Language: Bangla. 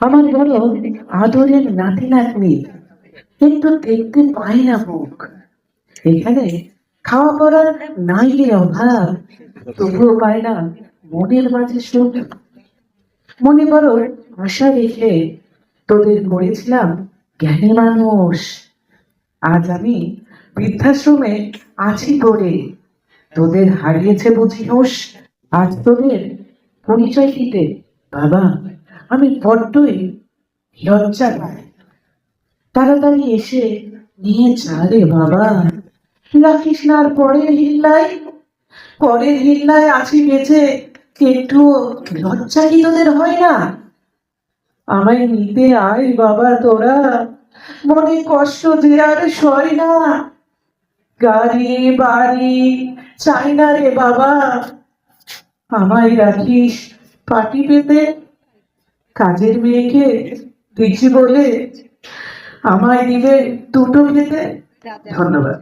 আমার বড় আদরের নাতি নাতনি, কিন্তু দেখতে পাই না মুখ। এখানে খাওয়া পড়ার নাই রে অভাব, তবুও পায় না মনের মাঝে সুখ। মনে বড় আশা রেখে তোদের করেছিলাম জ্ঞানী মানুষ। আজ আমি বৃদ্ধাশ্রমে আছি করে তোদের হারিয়েছে বুঝি হোস আজ তোদের পরিচয় দিতে, বাবা। আমি বড্ডই লজ্জা পাই। তাড়াতাড়ি এসে নিয়ে রে বাবা। রাখিস না আর পরের হিল্লায়। পরের হিল্লায় আছি বেঁচে। একটু লজ্জা কি তোদের হয় না? আমায় নিতে আয় বাবা তোরা। মনে কষ্ট যে আর সয় না। গাড়ি, বাড়ি, চাই না রে বাবা। আমায় রাখিস পাটি পেতে। কাজের মেয়েকে দিচ্ছি বলে আমায় নিলে দুটো খেতে? ধন্যবাদ।